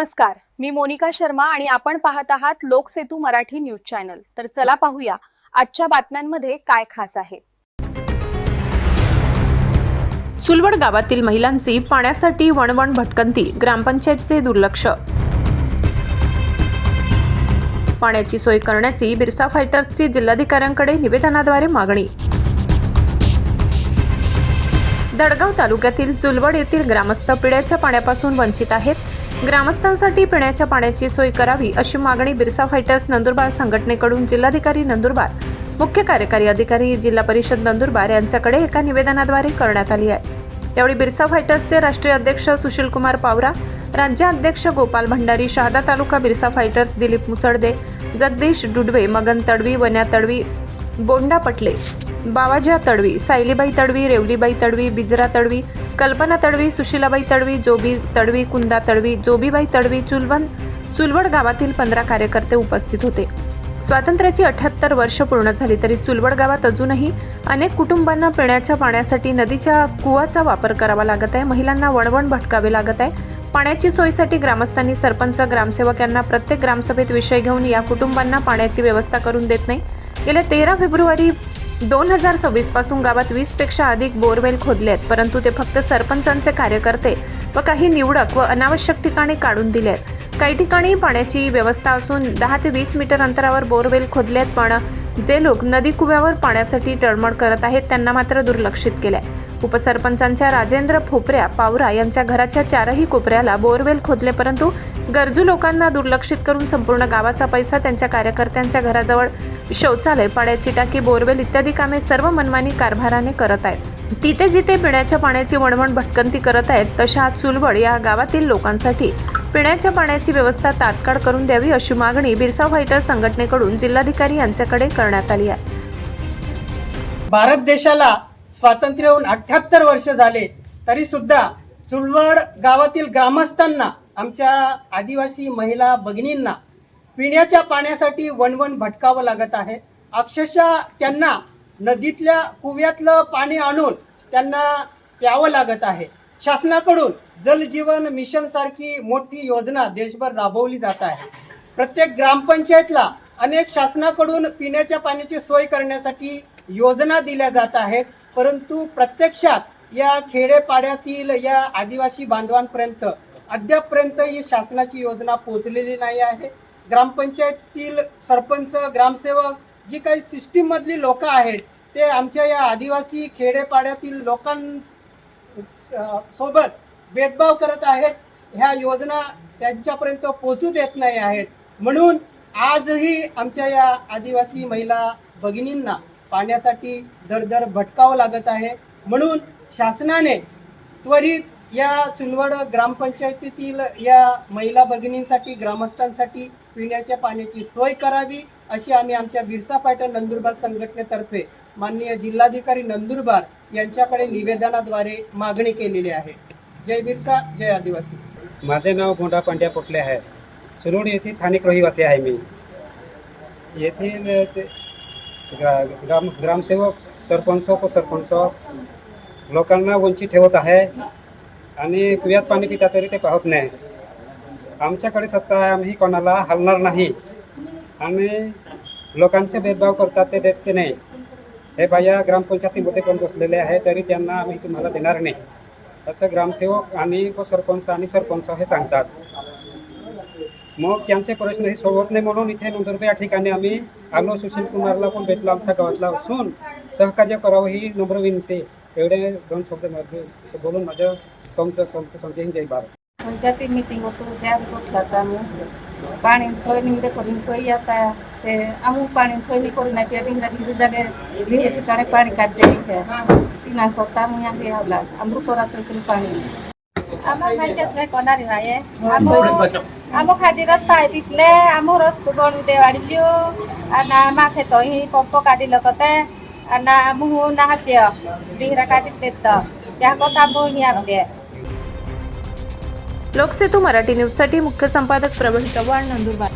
नमस्कार मी मोनिका शर्मा आणि आपण पाहत आहात लोकसेतू मराठी न्यूज चॅनल. तर चला पाहूया आजच्या बातम्यांमध्ये काय खास आहे. सुलवड गावातील महिलांची पाण्यासाठी वणवण भटकंती ग्रामपंचायतचे दुर्लक्ष. पाण्याची सोय करण्याची बिरसा फायटर्सची जिल्हाधिकाऱ्यांकडे निवेदनाद्वारे मागणी. दडगाव तालुक्यातील चुलवड येथील ग्रामस्थ पिण्याच्या पाण्यापासून वंचित आहेत. ग्रामस्थांसाठी पिण्याच्या पाण्याची सोय करावी अशी मागणी बिरसा फायटर्स नंदुरबार संघटनेकडून जिल्हाधिकारी नंदुरबार. मुख्य कार्यकारी अधिकारी जिल्हा परिषद नंदुरबार यांच्याकडे एका निवेदनाद्वारे करण्यात आली आहे. यावेळी बिरसा फायटर्सचे राष्ट्रीय अध्यक्ष सुशील कुमार पावरा राज्याध्यक्ष गोपाल भंडारी शहादा तालुका बिरसा फायटर्स दिलीप मुसळदे जगदीश डुडवे मगन तडवी वन्या तडवी बोंडा पटले बावाजा तडवी सायलीबाई तडवी रेवलीबाई तडवी बिजरा तडवी कल्पना तडवी सुशीलाबाई तडवी जोबी तडवी कुंदा तडवी जोबीबाई तडवी चुलवण चुलवड गावातील पंधरा कार्यकर्ते उपस्थित होते. स्वातंत्र्याची अठ्याहत्तर वर्ष पूर्ण झाली तरी चुलवड गावात अजूनही अनेक कुटुंबांना पिण्याच्या पाण्यासाठी नदीच्या कुवाचा वापर करावा लागत आहे. महिलांना वणवण भटकावे लागत आहे. पाण्याची सोयीसाठी ग्रामस्थांनी सरपंच ग्रामसेवक यांना प्रत्येक ग्रामसभेत विषय घेऊन या कुटुंबांना पाण्याची व्यवस्था करून देत नाही. गेल्या तेरा फेब्रुवारी दोन हजार सव्वीसपासून गावात वीसपेक्षा अधिक बोरवेल खोदले आहेत परंतु ते फक्त सरपंचांचे कार्यकर्ते व काही निवडक व अनावश्यक ठिकाणी काढून दिले आहेत. काही ठिकाणी पाण्याची व्यवस्था असून दहा ते वीस मीटर अंतरावर बोरवेल खोदले आहेत पण जे लोक नदी कुव्यावर पाण्यासाठी टळमळ करत आहेत त्यांना मात्र दुर्लक्षित केलंय. उपसरपंचांच्या राजेंद्र फोपऱ्या पावरा यांच्या घराच्या चारही कोपऱ्याला बोरवेल खोदले परंतु गरजू लोकांना दुर्लक्षित करून संपूर्ण गावाचा पैसा त्यांच्या कार्यकर्त्यांच्या घराजवळ शौचालय पाण्याची टाकी बोरवेल इत्यादी कामे सर्व मनमानी कारभाराने करत आहेत. तिथे जिथे पिण्याच्या पाण्याची वणवण भटकंती करत आहेत तशा चुलवड या गावातील लोकांसाठी पिण्याच्या पाण्याची व्यवस्था तात्काळ करून द्यावी अशी मागणी बिरसा फायटर संघटनेकडून जिल्हाधिकारी यांच्याकडे करण्यात आली आहे. भारत देशाला स्वातंत्र्य होऊन अठ्याहत्तर वर्ष झाले तरी सुद्धा चुलवड गावातील ग्रामस्थांना आमच्या आदिवासी महिला भगिनींना पिण्याच्या पाण्यासाठी वणवण भटकावं लागत आहे. अक्षरशः त्यांना नदीतल्या कुव्यातलं पाणी आणून त्यांना प्यावं लागत आहे. शासनाकडून जलजीवन मिशन सारखी मोठी योजना देशभर राबवली जात आहे. प्रत्येक ग्रामपंचायतला अनेक शासनाकडून पिण्याच्या पाण्याची सोय करण्यासाठी योजना दिल्या जात आहेत. परंतु प्रत्यक्षात या खेडेपाड्यातील या आदिवासी बांधवांपर्यंत अद्यापपर्यंत ही शासनाची योजना पोचलेली नाही आहे. ग्रामपंचायतीतील सरपंच ग्रामसेवक जी काही सिस्टीममधली लोक आहेत ते आमच्या या आदिवासी खेडेपाड्यातील लोकां सोबत भेदभाव करत आहेत. ह्या योजना त्यांच्यापर्यंत पोचू देत नाही आहेत. म्हणून आजही आमच्या या आदिवासी महिला भगिनींना पाण्यासाठी दर दर भटकावं लागत आहे. म्हणून शासनाने त्वरित या चुलवड ग्रामपंचायतीतील या महिला भगिनींसाठी ग्रामस्थांसाठी पिण्याच्या पाण्याची सोय करावी अशी आम्ही आमच्या बिरसा पाटण नंदुरबार संघटनेतर्फे माननीय जिल्हाधिकारी नंदुरबार यांच्याकडे निवेदनाद्वारे मागणी केलेली आहे. जय बिरसा जय आदिवासी. माझे नाव गोंडा पांड्या पोटले आहे. सुरुड येथील स्थानिक रहिवासी आहे मी. येथील ते ग्रा ग्राम ग्रामसेवक सरपंच उपसरपंच लोकांना वंचित ठेवत आहे आणि कुयात पाणी पिता तरी ते पाहत नाही. आमच्याकडे सत्ता आहे आम्ही कोणाला हलणार नाही. आणि लोकांचे भेदभाव करतात ते देत ते नाही. हे बाया ग्रामपंचायतीमध्ये पण बसलेले आहे तरी त्यांना आम्ही तुम्हाला देणार नाही. असं ग्रामसेवक आणि सरपंच आणि सरपंच हे सांगतात. मग त्यांचे प्रश्न हे सोडवत नाही म्हणून इथे नंतर या ठिकाणी आम्ही आलो. सुशील कुमारला पण भेटलो आमच्या गावातला. असून सहकार्य करावं ही नम्र विनंती एवढे दोन शब्द बोलून माझं समज समजेन जय भारत. पंचायती मीटिंग होतो. ज्या ठेवता पाणी सोय निघते करून आता તે અમુક પાણી સોયની કરી નાખી ઢીંગલા ઢીંગલી જાગે લીહે ઠીકાણે પાણી કાઢી દેવી છે. સીમા કરતા હું અહીંયાથી આવલા. અમૃતોરા સોયકનું પાણી. આમાં પંચાયત મેં કોનારી વાયે. આમો ખાટી રસ પાઈ દીધલે આમો રસ ગણું દેવાડી લ્યો. અને માથે તો અહીં પંપો કાઢી લગતે અને હું ના હાપ્ય બિહરા કાઢી દે તો ત્યાં કરતા આંબો અહીં આપે લોકસેતુ મરાठी ન્યૂઝसाठी मुख्य संपादक श्रवण चव्हाण नंदुरबार